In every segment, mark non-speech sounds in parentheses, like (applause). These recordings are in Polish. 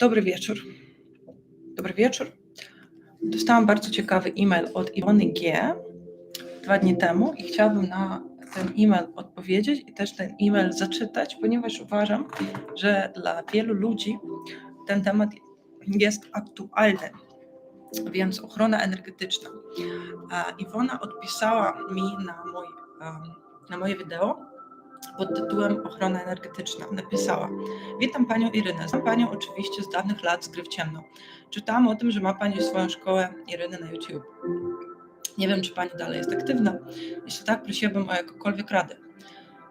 Dobry wieczór. Dobry wieczór. Dostałam bardzo ciekawy e-mail od Iwony G. dwa dni temu i chciałabym na ten e-mail odpowiedzieć i też ten e-mail zaczytać, ponieważ uważam, że dla wielu ludzi ten temat jest aktualny. Więc ochrona energetyczna. Iwona odpisała mi na, mój, na moje wideo pod tytułem Ochrona energetyczna. Napisała: Witam Panią Irynę. Znam Panią oczywiście z dawnych lat z gry w ciemno. Czytałam o tym, że ma Pani swoją szkołę Iryny na YouTube. Nie wiem, czy Pani dalej jest aktywna. Jeśli tak, prosiłabym o jakąkolwiek radę.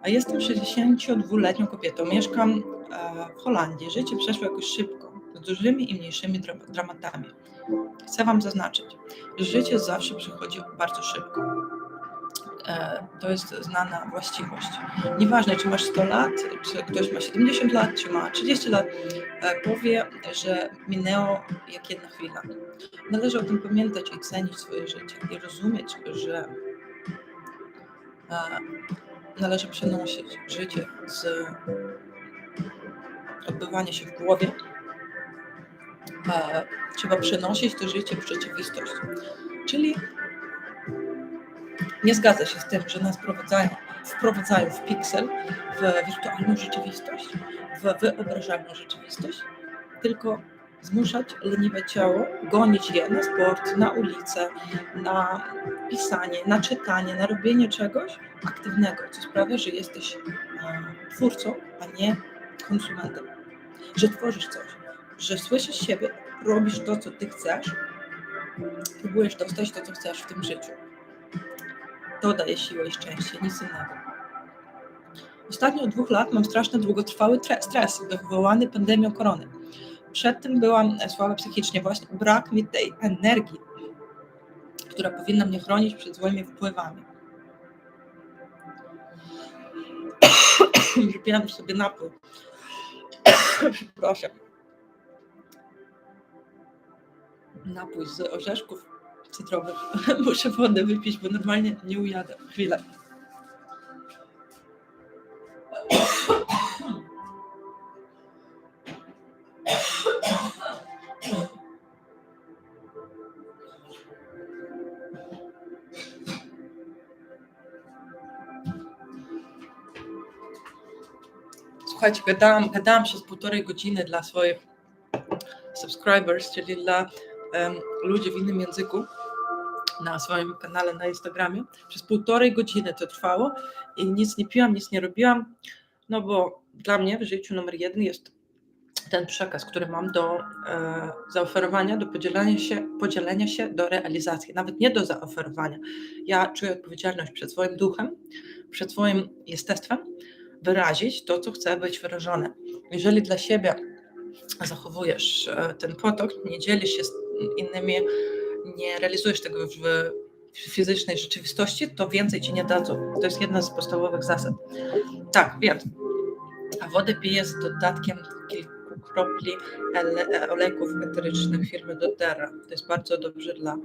A jestem 62-letnią kobietą. Mieszkam e, w Holandii. Życie przeszło jakoś szybko, z dużymi i mniejszymi dra- dramatami. Chcę Wam zaznaczyć, że życie zawsze przychodzi bardzo szybko. E, To jest znana właściwość. Nieważne, czy masz 100 lat, czy ktoś ma 70 lat, czy ma 30 lat, e, powie, że minęło jak jedna chwila. Należy o tym pamiętać i cenić swoje życie i rozumieć, że e, należy przenosić życie z odbywania się w głowie. Trzeba przenosić to życie w rzeczywistość. Czyli nie zgadza się z tym, że nas wprowadzają, wprowadzają w piksel, w wirtualną rzeczywistość, w wyobrażalną rzeczywistość, tylko zmuszać leniwe ciało, gonić je na sport, na ulicę, na pisanie, na czytanie, na robienie czegoś aktywnego, co sprawia, że jesteś e, twórcą, a nie konsumentem. Że tworzysz coś, że słyszysz siebie, robisz to, co ty chcesz, próbujesz dostać to, co chcesz w tym życiu. To daje siłę i szczęście, nic innego. Ostatnio od dwóch lat mam straszny długotrwały tre- stres wywołany pandemią korony. Przed tym byłam słaba psychicznie, właśnie brak mi tej energii, która powinna mnie chronić przed złymi wpływami. (coughs) Wypiłam sobie napój. (coughs) Przepraszam. Napój z orzeszków cytrowych. (laughs) Muszę wodę wypić, bo normalnie nie ujadę. Chwilę. Słuchajcie, gadałam, gadałam przez półtorej godziny dla swoich subscribers, czyli dla em, ludzi w innym języku na swoim kanale na Instagramie. Przez półtorej godziny to trwało i nic nie piłam, nic nie robiłam, no bo dla mnie w życiu numer jeden jest ten przekaz, który mam do e, zaoferowania, do podzielenia się, podzielenia się, do realizacji, nawet nie do zaoferowania. Ja czuję odpowiedzialność przed swoim duchem, przed swoim jestestwem, wyrazić to, co chce być wyrażone. Jeżeli dla siebie zachowujesz e, ten potok, nie dzielisz się z innymi, nie realizujesz tego w w fizycznej rzeczywistości, to więcej ci nie dadzą. To jest jedna z podstawowych zasad. Tak, wiem. A wodę piję z dodatkiem kilku kropli ele- olejków eterycznych firmy doTERRA. To jest bardzo dobrze dla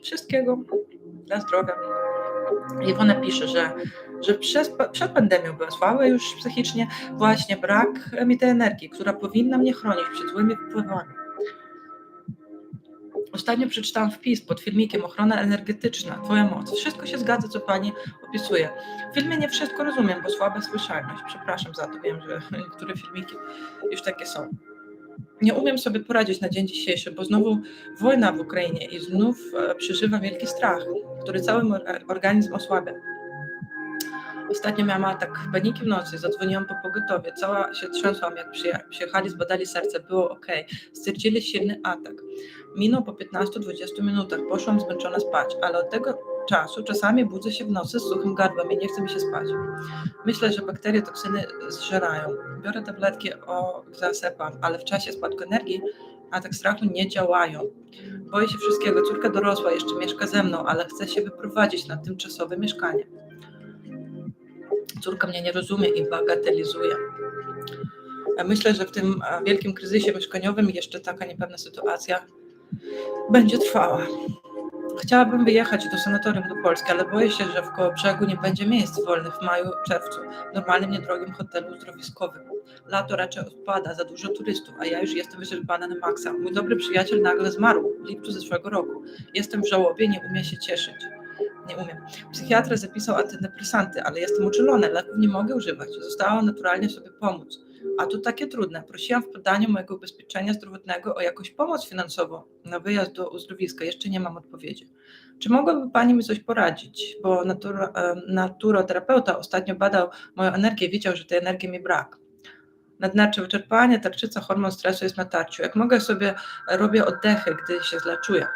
wszystkiego, dla zdrowia. Iwona pisze, że, że przez, przed pandemią była słaba już psychicznie, właśnie brak mi tej energii, która powinna mnie chronić przed złymi wpływami. Ostatnio przeczytałam wpis pod filmikiem Ochrona energetyczna, Twoja moc. Wszystko się zgadza, co Pani opisuje. W filmie nie wszystko rozumiem, bo słaba słyszalność. Przepraszam za to, wiem, że (laughs) niektóre filmiki już takie są. Nie umiem sobie poradzić na dzień dzisiejszy, bo znowu wojna w Ukrainie i znów e, przeżywam wielki strach, który cały mój organizm osłabia. Ostatnio miałam atak paniki w nocy, zadzwoniłam po pogotowie, cała się trzęsłam, jak przyje- przyjechali, zbadali serce, było ok. Stwierdzili silny atak. Minął po 15-20 minutach, poszłam zmęczona spać, ale od tego czasu czasami budzę się w nocy z suchym gardłem i nie chce mi się spać. Myślę, że bakterie toksyny zżerają. Biorę tabletki o zasepam, ale w czasie spadku energii atak strachu nie działają. Boję się wszystkiego. Córka dorosła jeszcze mieszka ze mną, ale chce się wyprowadzić na tymczasowe mieszkanie. Córka mnie nie rozumie i bagatelizuje. Myślę, że w tym wielkim kryzysie mieszkaniowym jeszcze taka niepewna sytuacja będzie trwała. Chciałabym wyjechać do sanatorium do Polski, ale boję się, że w Kołobrzegu nie będzie miejsc wolnych w maju, czerwcu, w normalnym, niedrogim hotelu zdrowiskowym. Lato raczej odpada, za dużo turystów, a ja już jestem wyczerpana na maksa. Mój dobry przyjaciel nagle zmarł w lipcu zeszłego roku. Jestem w żałobie, nie umiem się cieszyć. Nie umiem. Psychiatra zapisał antydepresanty, ale jestem uczulona, leków nie mogę używać. Zostałam naturalnie sobie pomóc. A to takie trudne. Prosiłam w podaniu mojego ubezpieczenia zdrowotnego o jakąś pomoc finansową na wyjazd do uzdrowiska. Jeszcze nie mam odpowiedzi. Czy mogłaby Pani mi coś poradzić? Bo natura, naturoterapeuta ostatnio badał moją energię, wiedział, że tej energii mi brak. Nadnercze wyczerpanie, tarczyca, hormon stresu jest na tarciu. Jak mogę sobie, robię oddechy, gdy się źle czuję.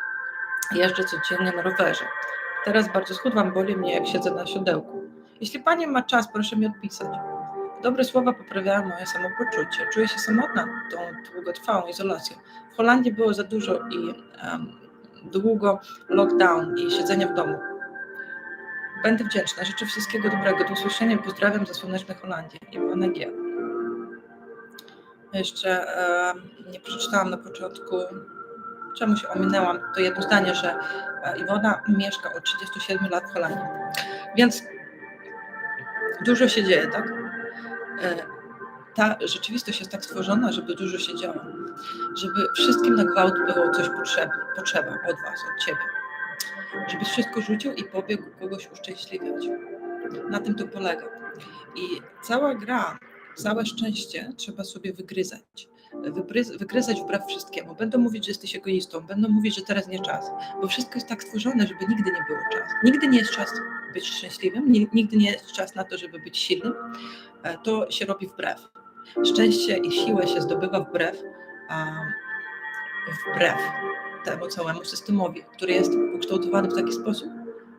Jeżdżę codziennie na rowerze. Teraz bardzo schudłam, boli mnie, jak siedzę na siodełku. Jeśli Pani ma czas, proszę mi odpisać. Dobre słowa poprawiają moje samopoczucie. Czuję się samotna tą długotrwałą izolacją. W Holandii było za dużo i um, długo lockdown i siedzenie w domu. Będę wdzięczna. Życzę wszystkiego dobrego. Do usłyszenia. Pozdrawiam ze słonecznej Holandii. Iwona G. Jeszcze nie przeczytałam na początku, czemu się ominęłam, to jedno zdanie, że e, Iwona mieszka od 37 lat w Holandii. Więc dużo się dzieje, tak? E, ta rzeczywistość jest tak stworzona, żeby dużo się działo, żeby wszystkim na gwałt było coś potrzeba, potrzeba od Was, od Ciebie. Żebyś wszystko rzucił i pobiegł kogoś uszczęśliwiać. Na tym to polega. I cała gra, całe szczęście trzeba sobie wygryzać. Wygryzać wbrew wszystkiemu. Będą mówić, że jesteś egoistą, będą mówić, że teraz nie czas, bo wszystko jest tak stworzone, żeby nigdy nie było czas. Nigdy nie jest czas być szczęśliwym, ni- nigdy nie jest czas na to, żeby być silnym. E, To się robi wbrew. Szczęście i siłę się zdobywa wbrew, wbrew temu całemu systemowi, który jest ukształtowany w taki sposób,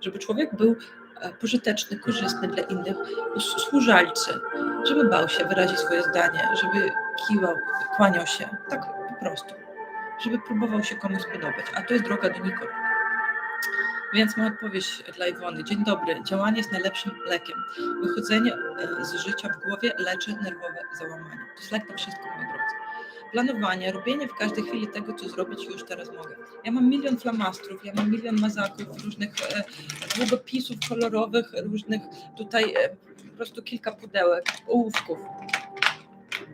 żeby człowiek był e, pożyteczny, korzystny dla innych, służalczy, żeby bał się wyrazić swoje zdanie, żeby kiwał, kłaniał się, tak po prostu, żeby próbował się komuś podobać, a to jest droga donikąd. Więc moja odpowiedź dla Iwony. Dzień dobry. Działanie jest najlepszym lekiem. Wychodzenie e, z życia w głowie leczy nerwowe załamanie. To jest lek na wszystko, moi drodzy. Planowanie, robienie w każdej chwili tego, co zrobić już teraz mogę. Ja mam milion flamastrów, ja mam milion mazaków, różnych e, długopisów kolorowych, różnych tutaj e, po prostu kilka pudełek, ołówków.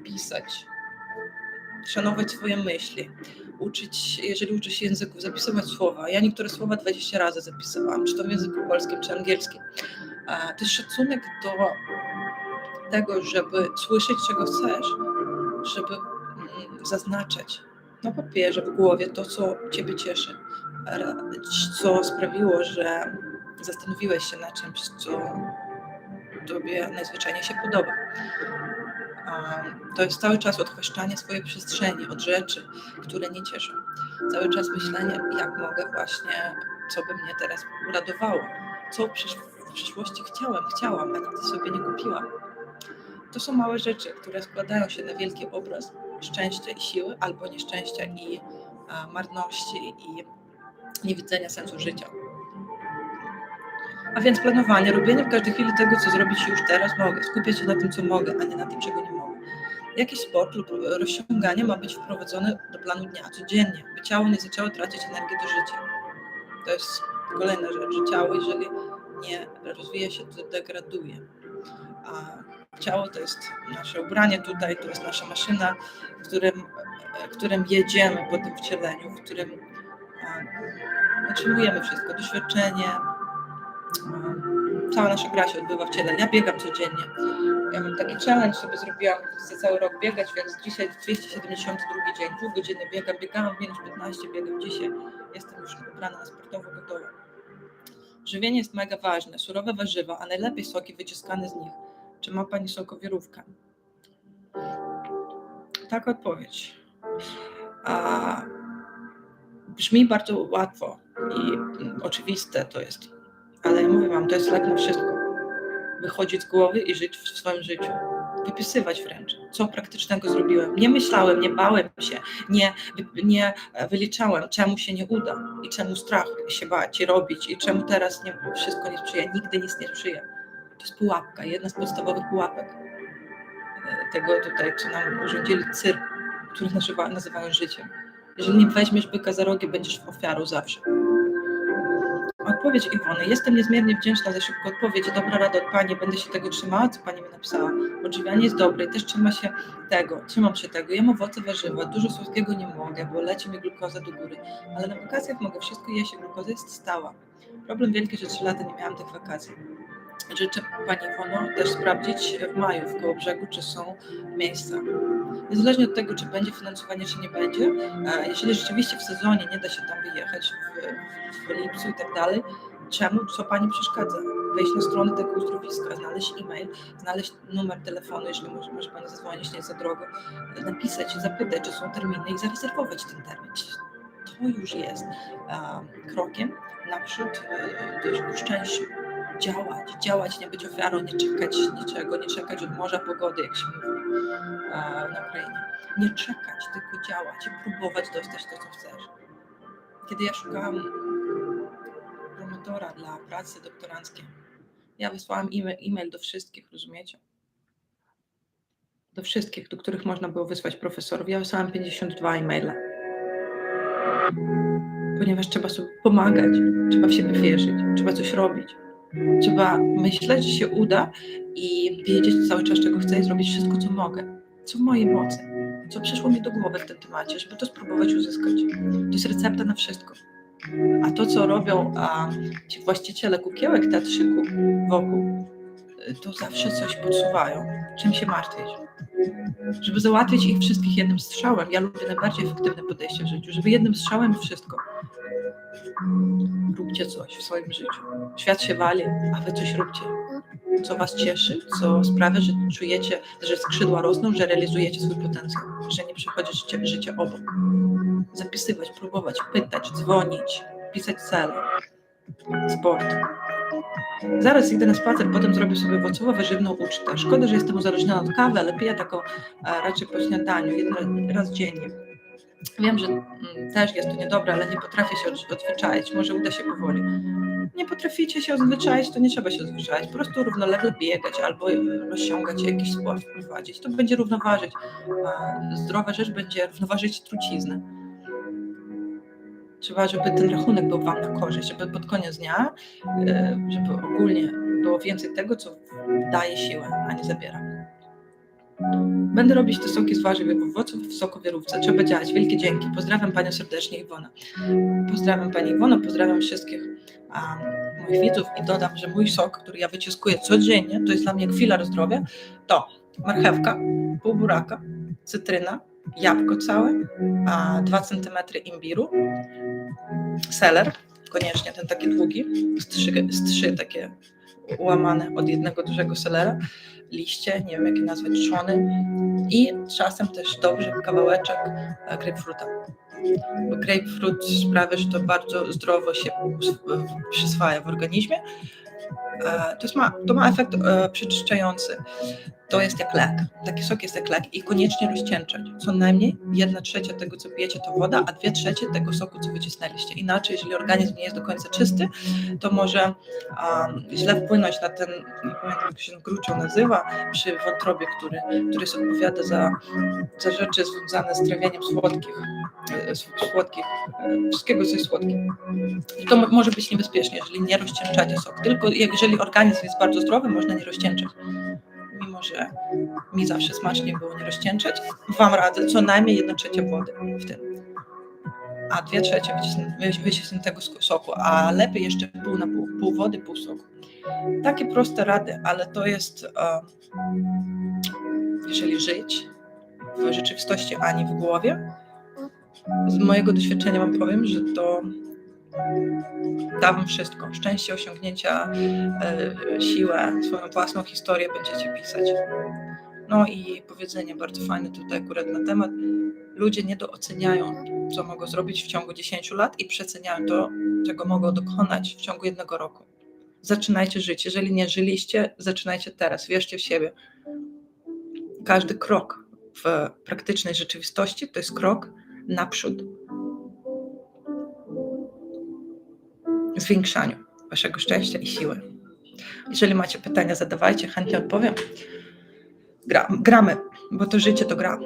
Pisać, szanować swoje myśli, uczyć, jeżeli uczy się języków, zapisywać słowa. Ja niektóre słowa 20 razy zapisywałam, czy to w języku polskim, czy angielskim. To jest szacunek do tego, żeby słyszeć, czego chcesz, żeby mm, zaznaczać na papierze, w głowie to, co Ciebie cieszy, co sprawiło, że zastanowiłeś się na czymś, co Tobie najzwyczajniej się podoba. To jest cały czas odchwaszczanie swojej przestrzeni od rzeczy, które nie cieszą. Cały czas myślenie, jak mogę właśnie, co by mnie teraz uradowało, co w przysz- w przyszłości chciałem, chciałam, a nigdy sobie nie kupiłam. To są małe rzeczy, które składają się na wielki obraz szczęścia i siły, albo nieszczęścia i marności i niewidzenia sensu życia. A więc planowanie, robienie w każdej chwili tego, co zrobić już teraz mogę, skupiać się na tym, co mogę, a nie na tym, czego nie mogę. Jakiś sport lub rozciąganie ma być wprowadzone do planu dnia codziennie, by ciało nie zaczęło tracić energii do życia. To jest kolejna rzecz, że ciało, jeżeli nie rozwija się, to degraduje. A ciało to jest nasze ubranie tutaj, to jest nasza maszyna, w którym, w którym jedziemy po tym wcieleniu, w którym a, otrzymujemy wszystko, doświadczenie, cała nasza gra się odbywa w ciele. Ja biegam codziennie. Ja mam taki challenge, sobie zrobiłam, chcę cały rok biegać, więc dzisiaj 272 dzień, pół godziny biegam, biegałam minus 15, biegam dzisiaj. Jestem już ubrana na sportowo gotowa. Żywienie jest mega ważne. Surowe warzywa, a najlepiej soki wyciskane z nich. Czy ma Pani sokowirówkę? Tak odpowiedź. A, brzmi bardzo łatwo i mm, oczywiste to jest, ale ja mówię Wam, to jest lek na wszystko. Wychodzić z głowy i żyć w swoim życiu. Wypisywać wręcz, co praktycznego zrobiłem. Nie myślałem, nie bałem się, nie, nie e, wyliczałem, czemu się nie uda i czemu strach się bać i robić i czemu teraz nie, wszystko nie sprzyja. Nigdy nic nie sprzyja. To jest pułapka, jedna z podstawowych pułapek e, tego tutaj, co nam urządzili cyrk, który nazywa, nazywają życiem. Jeżeli nie weźmiesz byka za rogi, będziesz ofiarą zawsze. Odpowiedź Iwony. Jestem niezmiernie wdzięczna za szybką odpowiedź. Dobra rada od Pani. Będę się tego trzymała, co Pani mi napisała. Odżywianie jest dobre i też trzyma się tego. Trzymam się tego. Jem owoce, warzywa. Dużo słodkiego nie mogę, bo leci mi glukoza do góry. Ale na wakacjach mogę wszystko jeść, glukoza jest stała. Problem wielki, że trzy lata nie miałam tych wakacji. Życzę Pani Iwono też sprawdzić w maju w Kołobrzegu, czy są miejsca. Niezależnie od tego, czy będzie finansowanie, czy nie będzie, jeżeli rzeczywiście w sezonie nie da się tam wyjechać, w, w lipcu i tak dalej, czemu, co Pani przeszkadza? Wejść na stronę tego uzdrowiska, znaleźć e-mail, znaleźć numer telefonu, jeśli może, może Pani zadzwonić, nie jest za drogo, napisać, zapytać, czy są terminy i zarezerwować ten termin. To już jest e, krokiem naprzód e, ku szczęściu działać, działać, nie być ofiarą, nie czekać niczego, nie czekać od morza pogody, jak się mówi e, na Ukrainie. Nie czekać, tylko działać i próbować dostać to, co chcesz. Kiedy ja szukałam promotora dla pracy doktoranckiej, ja wysłałam e-mail, e-mail do wszystkich, rozumiecie? Do wszystkich, do których można było wysłać profesorów. Ja wysłałam 52 e-maile. Ponieważ trzeba sobie pomagać, trzeba w siebie wierzyć, trzeba coś robić. Trzeba myśleć, że się uda i wiedzieć cały czas, czego chcę i zrobić wszystko, co mogę, co w mojej mocy, co przyszło mi do głowy w tym temacie, żeby to spróbować uzyskać. To jest recepta na wszystko. A to, co robią a, ci właściciele kukiełek teatrzyku wokół, to zawsze coś podsuwają, czym się martwić. Żeby załatwić ich wszystkich jednym strzałem, ja lubię najbardziej efektywne podejście w życiu, żeby jednym strzałem wszystko. Róbcie coś w swoim życiu. Świat się wali, a wy coś róbcie. Co was cieszy, co sprawia, że czujecie, że skrzydła rosną, że realizujecie swój potencjał, że nie przychodzi życie, życie obok. Zapisywać, próbować, pytać, dzwonić, pisać cele. Sport. Zaraz idę na spacer, potem zrobię sobie owocowo-warzywną ucztę. Szkoda, że jestem uzależniona od kawy, ale piję taką a, raczej po śniadaniu, jeden raz dziennie. Wiem, że mm, też jest to niedobre, ale nie potrafię się od- odzwyczaić. Może uda się powoli. Nie potraficie się odzwyczaić, to nie trzeba się odzwyczaić. Po prostu równolegle biegać albo y, rozciągać jakiś sport prowadzić. To będzie równoważyć. Zdrowa rzecz będzie równoważyć truciznę. Trzeba, żeby ten rachunek był Wam na korzyść, żeby pod koniec dnia, y, żeby ogólnie było więcej tego, co daje siłę, a nie zabiera. Będę robić te soki z warzyw i owoców w sokowierówce. Trzeba działać. Wielkie dzięki. Pozdrawiam Panią serdecznie Iwona. Pozdrawiam Pani Iwono, pozdrawiam wszystkich a, moich widzów i dodam, że mój sok, który ja wyciskuję codziennie, to jest dla mnie filar zdrowia, to marchewka, pół buraka, cytryna, jabłko całe, a 2 cm imbiru, seler, koniecznie ten taki długi, z trzy, takie ułamane od jednego dużego selera, liście, nie wiem jakie nazwać, trzony i czasem też dobrze kawałeczek e, grapefruta. Bo grapefruit sprawia, że to bardzo zdrowo się przyswaja w organizmie. E, To, ma, to ma efekt e, przeczyszczający. To jest jak lek. Taki sok jest jak lek i koniecznie rozcieńczać. Co najmniej jedna trzecia tego, co pijecie, to woda, a dwie trzecie tego soku, co wycisnęliście. Inaczej, jeżeli organizm nie jest do końca czysty, to może um, źle wpłynąć na ten, nie pamiętam jak się ten gruczoł nazywa, przy wątrobie, który, który jest odpowiada za, za rzeczy związane z trawieniem słodkich, e, słodkich, wszystkiego, co jest słodkie. I to mo- może być niebezpieczne, jeżeli nie rozcieńczacie sok. Tylko jeżeli organizm jest bardzo zdrowy, można nie rozcieńczać. Mimo, że mi zawsze smacznie było nie rozcieńczać, Wam radzę co najmniej jedna trzecia wody w tym. A dwie trzecie wycisn- wy- wycisniętego sk- soku, a lepiej jeszcze pół na pół, pół wody, pół soku. Takie proste rady, ale to jest, e, jeżeli żyć w rzeczywistości, a nie w głowie. Z mojego doświadczenia Wam powiem, że to da Wam wszystko. Szczęście, osiągnięcia, e, siłę, swoją własną historię będziecie pisać. No i powiedzenie bardzo fajne tutaj akurat na temat. Ludzie niedooceniają, co mogą zrobić w ciągu 10 lat i przeceniają to, czego mogą dokonać w ciągu jednego roku. Zaczynajcie żyć. Jeżeli nie żyliście, zaczynajcie teraz. Wierzcie w siebie. Każdy krok w praktycznej rzeczywistości to jest krok naprzód. Zwiększaniu waszego szczęścia i siły. Jeżeli macie pytania, zadawajcie, chętnie odpowiem. Gra, gramy, bo to życie to gra.